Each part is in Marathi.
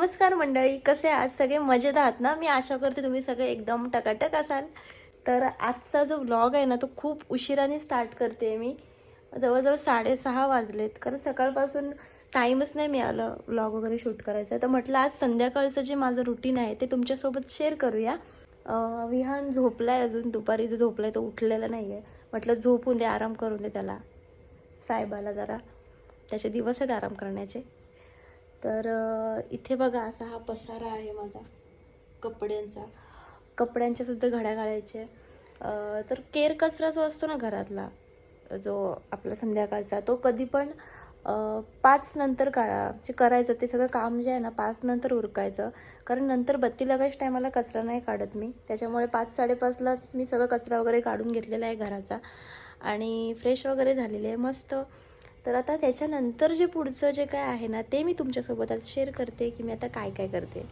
नमस्कार मंडळी कसे आज सगळे मजेत आहात ना? मी आशा करते तुम्ही सगळे एकदम टकाटक असाल. तर आजचा जो व्लॉग आहे ना तो खूप उशिराने स्टार्ट करते मी. जवळजवळ साडेसहा वाजलेत. कारण सकाळपासून टाईमच नाही मिळालं व्लॉग वगैरे शूट करायचं. तर म्हटलं आज संध्याकाळचं जे माझं रुटीन आहे ते तुमच्यासोबत शेअर करूया. विहान झोपला आहे अजून. दुपारी जो आहे तो उठलेला नाही आहे म्हटलं झोपून दे आराम करून दे त्याला. साहेबाला जरा. त्याचे दिवस आहेत आराम करण्याचे. तर इथे बघा असा हा पसारा आहे माझा कपड्यांचा. कपड्यांच्या सुद्धा घड्या घालायचे तर केर कचरा जो असतो ना घरातला जो आपला संध्याकाळचा तो कधी पण पाच नंतर काळा जे करायचं ते सगळं काम जे आहे ना पाच नंतर उरकायचं. कारण नंतर बत्ती लगायच्या टायमाला कचरा नाही काढत मी. त्याच्यामुळे पाच साडेपाचला मी सगळं कचरा वगैरे काढून घेतलेला आहे घराचा. आणि फ्रेश वगैरे झालेले आहे. मस्त. तर आता त्याच्यानंतर जे पुढचं जे काय आहे ना ते मी तुमच्यासोबत आज शेअर करते की मी आता काय काय करते.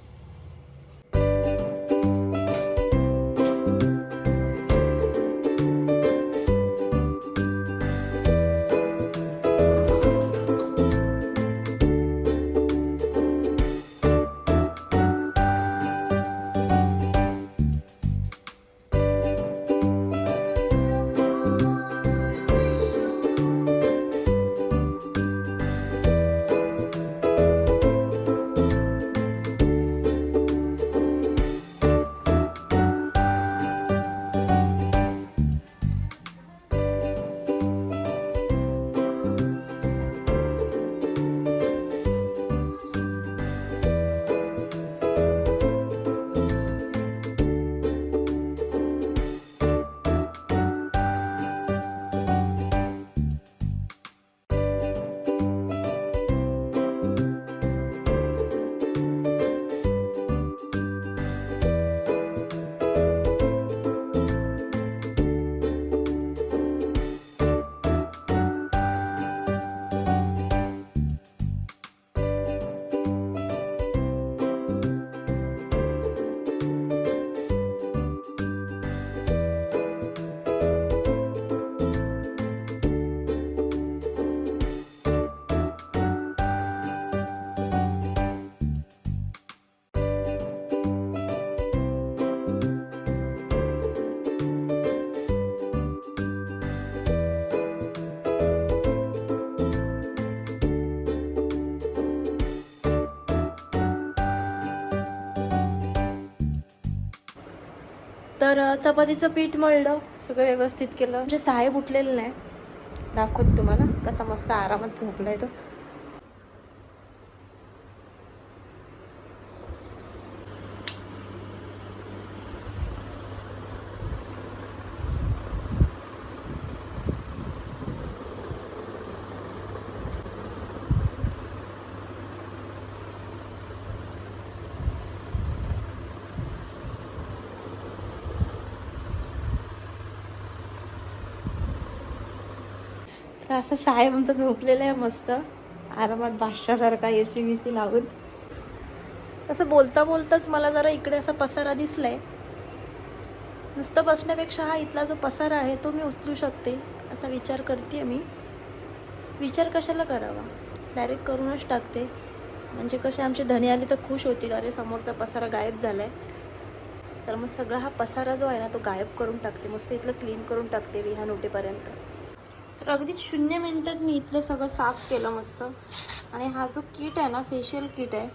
तर चपातीचं पीठ मळलं सगळं व्यवस्थित केलं. म्हणजे साहेब उठलेलं नाही. दाखवत तुम्हाला कसा मस्त आरामात झोपलाय तो. तर असं साहेब आमचा झोपलेला आहे मस्त. आरामात बादशासारखा ए सी बी सी लावून. तसं बोलता बोलताच मला जरा इकडे असा पसारा दिसलाय. नुसतं बसण्यापेक्षा हा इथला जो पसारा आहे तो मी उचलू शकते असा विचार करते मी. विचार कशाला करावा? डायरेक्ट करूनच टाकते. म्हणजे कसे आमचे धने आले तर खुश होतील. अरे समोरचा पसारा गायब झालाय. तर मग सगळा हा पसारा जो आहे ना तो गायब करून टाकते. मस्त इथलं क्लीन करून टाकते विहान उठेपर्यंत तर अगदी शून्य मिनटात मी इथलं सगळं साफ केलं मस्त. आणि हा जो किट आहे ना फेशियल किट आहे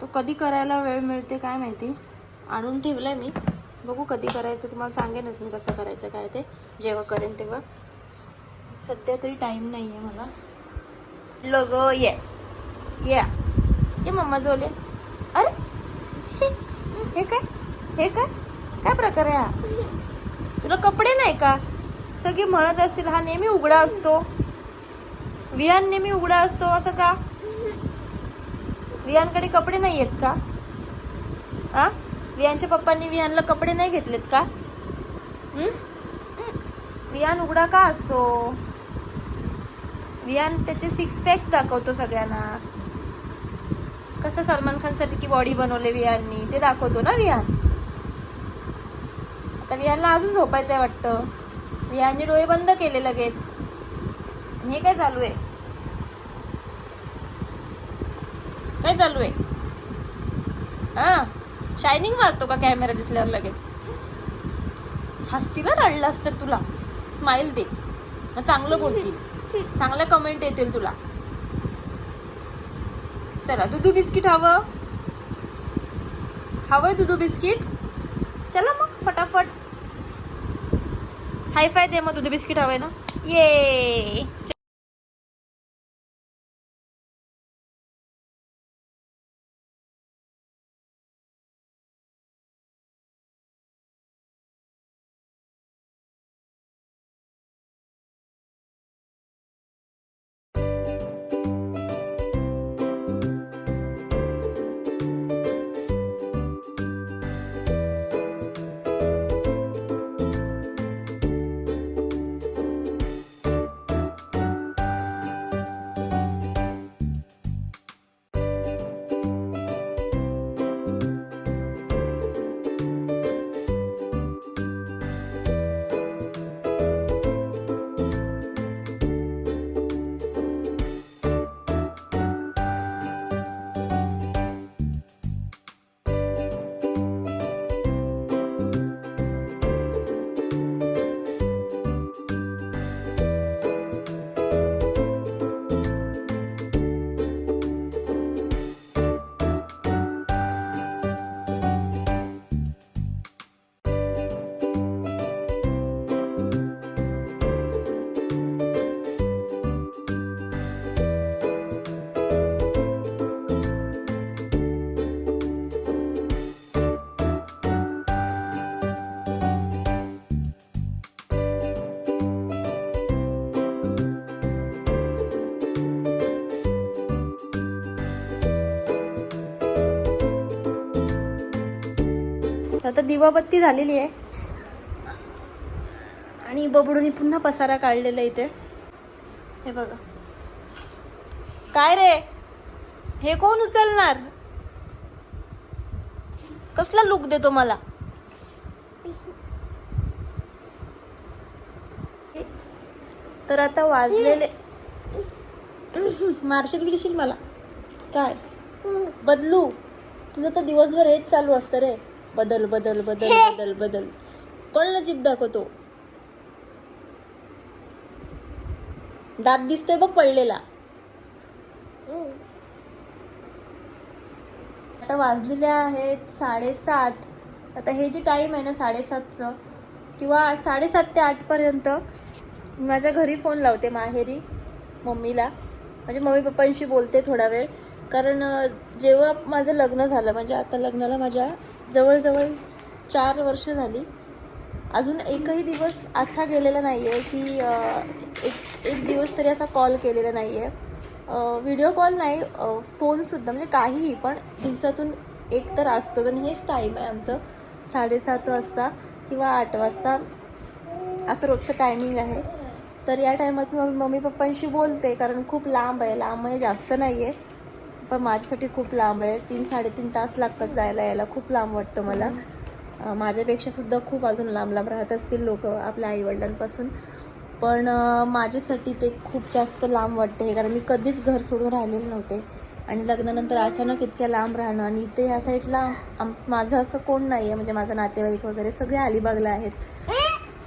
तो कधी करायला वेळ मिळते काय माहिती? आणून ठेवलं आहे मी. बघू कधी करायचं तुम्हाला सांगेनच मी कसं करायचं काय ते. जेव्हा करेन तेव्हा. सध्या तरी टाईम नाही आहे मला. लग ये. या. ये मम्मा जोले अरे हे हे काय? हे काय? काय प्रकार आहे हा? तुला कपडे नाही का? सगळे म्हणत असतील हा नेहमी उघडा असतो. विहान नेहमी उघडा असतो असं का? विहानकडे कपडे नाही आहेत का? हा विहानच्या पप्पांनी विहानला कपडे नाही घेतलेत का? हं? विहान उघडा का असतो? विहान त्याचे सिक्स पॅक्स दाखवतो सगळ्यांना. कसं सलमान खान सारखी बॉडी बनवले विहाननी ते दाखवतो ना विहान? आता विहानला अजून झोपायचंय वाटतं. विहानने डोळे बंद केले लगेच. हे काय चालू आहे? काय चालू आहे? हा? शायनिंग मारतो का कॅमेरा दिसल्यावर लगेच? हस्तीला रडलास तर तुला. स्माइल दे. मग चांगलं बोलतील चांगल्या कमेंट येतील तुला. चला दुधू बिस्किट हवं. हवंय दुधू बिस्किट? चला मग फटाफट. हाय फाय दे मग तुझे बिस्किट हवंय ना? ये! आता दिवाबत्ती झालेली आहे. आणि बबडूनी पुन्हा पसारा काढलेला इथे. हे बघा. काय रे? हे कोण उचलणार? कसला लुक देतो मला? तर आता वाजलेले मार्शल घेशील मला. काय? बदलू. तुझं तर दिवसभर हेच चालू असतं रे. बदल बदल बदल बदल बदल. कोणाला जीभ दाखवतो? दात दिसतोय बघ पडलेला. आता वाजलेले आहेत साडेसात. आता हे जे टाईम आहे ना साडेसातचं किंवा साडेसात ते आठपर्यंत माझ्या घरी फोन लावते माहेरी मम्मीला. म्हणजे मम्मी पप्पांशी बोलते थोडा वेळ. कारण जेव्हा माझं लग्न झालं म्हणजे आता लग्नाला माझ्या जवळजवळ चार वर्ष झाली. अजून एकही दिवस असा गेलेला नाही आहे की एक एक दिवस तरी असा कॉल केलेला नाही आहे व्हिडिओ कॉल नाही फोनसुद्धा म्हणजे काहीही पण दिवसातून एक तर असतो आणि हेच टाईम आहे आमचं. साडेसात वाजता किंवा आठ वाजता असं रोजचं टायमिंग आहे. तर या टायमात मग मम्मी पप्पांशी बोलते कारण खूप लांब आहे. लांब म्हणजे जास्त नाही आहे पण माझ्यासाठी खूप लांब आहे. तीन साडेतीन तास लागतात जायला यायला. खूप लांब वाटतं मला. माझ्यापेक्षा सुद्धा खूप अजून लांब लांब राहत असतील लोक आपल्या आईवडिलांपासून. पण माझ्यासाठी ते खूप जास्त लांब वाटते कारण मी कधीच घर सोडून राहिलेले नव्हते. आणि लग्नानंतर अचानक इतक्या लांब राहणं आणि इथे ह्या साईडला आम- माझं असं कोण नाही आहे म्हणजे माझा नातेवाईक वगैरे सगळे अलिबागला आहेत.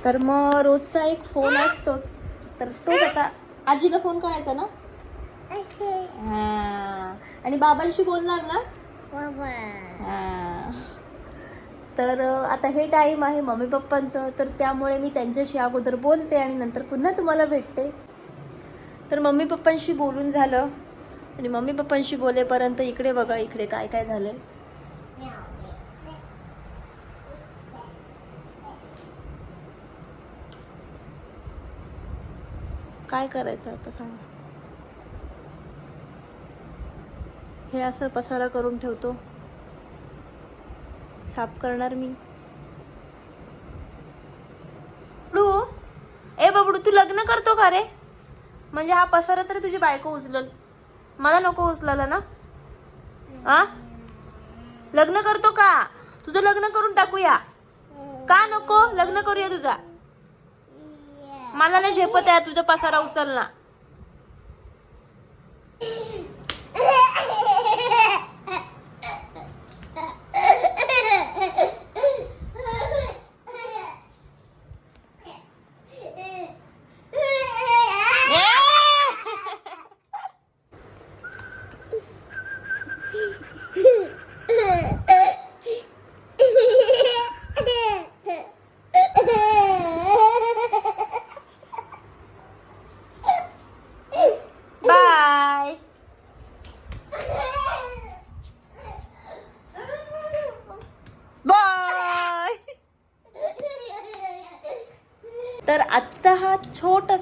तर मग रोजचा एक फोन असतोच. तर तोच आता आजीला फोन करायचा ना? हा. आणि बाबांशी बोलणार ना? हा. तर आता हे टाईम आहे मम्मी पप्पांचं तर त्यामुळे मी त्यांच्याशी अगोदर बोलते आणि नंतर पुन्हा तुम्हाला भेटते. तर मम्मी पप्पांशी बोलून झालं. आणि मम्मी पप्पांशी बोलेपर्यंत इकडे बघा इकडे काय काय झालंय. काय करायचं आता सांगा. हे असं पसारा करून ठेवतो. साफ करणार मी. बबडू ए बबडू तू लग्न करतो का रे? म्हणजे हा पसारा तरी तुझी बायको उचलल. मला नको उचलायला ना. आ? लग्न करतो का? तुझं लग्न करून टाकूया. का नको? लग्न करूया तुझा. मला नाही झेपत आहे तुझा पसारा उचलना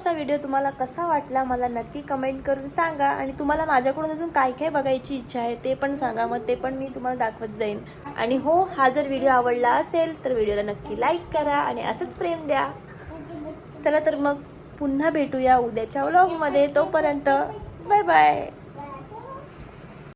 आजचा व्हिडिओ तुम्हाला कसा वाटला मला नक्की कमेंट करून सांगा. आणि तुम्हाला माझ्याकडून अजून काय काय बघायची इच्छा आहे ते पण सांगा. मग ते पण मी तुम्हाला दाखवत जाईन. आणि हो हा जर व्हिडिओ आवडला असेल तर व्हिडिओला नक्की लाईक करा आणि असंच प्रेम द्या. चला तर मग पुन्हा भेटूया उद्याच्या व्लॉगमध्ये तोपर्यंत बाय बाय